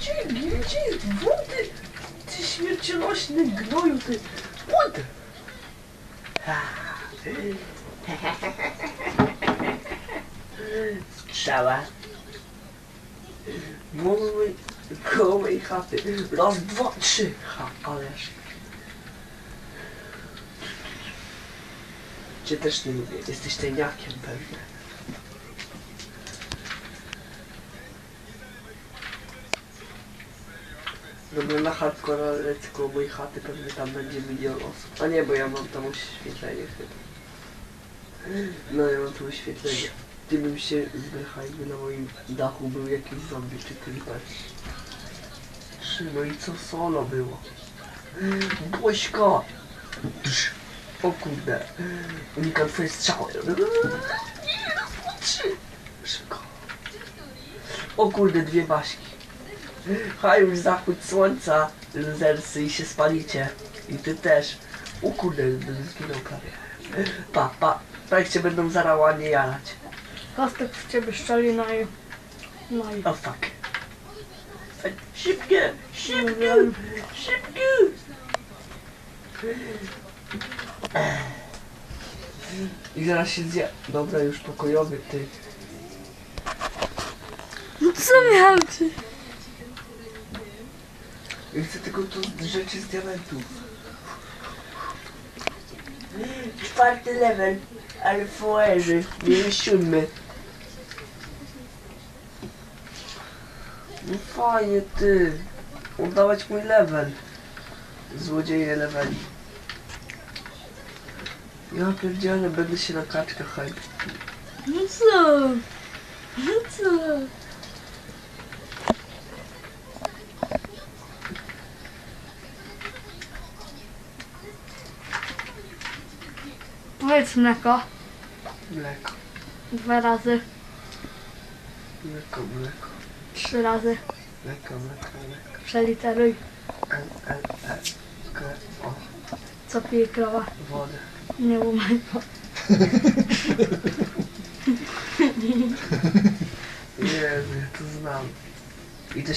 Gdzie, gdzie jest wody? Ty śmiercionośny gnoju, ty. Wody! Strzała. Mój koło mojej chaty. Raz, dwa, trzy. Ha, ależ. Cię też nie lubię. Jesteś tajniakiem pewnie. Dobra, na hardcore lecę koło mojej chaty, pewnie tam będzie milion osób. A nie, bo ja mam tam oświetlenie chyba. No ja mam tu oświetlenie. Gdybym się zbycha, jakby na moim dachu był jakiś zombie czy creeper. No i co solo było? Drz. O kurde. Unikam twoje strzały. Nie. Szybko. O kurde, dwie baśki. Ha, już zachód słońca, luzersy i się spalicie. I ty też. O kurde, bym zginął prawie. Pa, pa. Tak cię będą zarała nie jarać. Kostek w ciebie szczeli na i... No i... O fuck. Ej, Szybkie, szybkie, Mówiłem. szybkie. I zaraz się zje... Dobra, już pokojowy, ty. No co miał ci? Ja chcę tylko tu rzeczy z diamentów. Czwarty level, ale foerzy, nie siódmy. No fajnie ty, oddawać mój level. Złodzieje leveli. Ja pierdzielę, będę się na kaczkach hype. No co? No co? Powiedz mleko. Mleko, Dwa razy. mleko, mleko, Trzy razy. mleko, mleko, mleko. Przeliteruj. L, L, L, K, O, Co pije krowa. wodę. Nie umaj go. Jezu, ja to znam. I to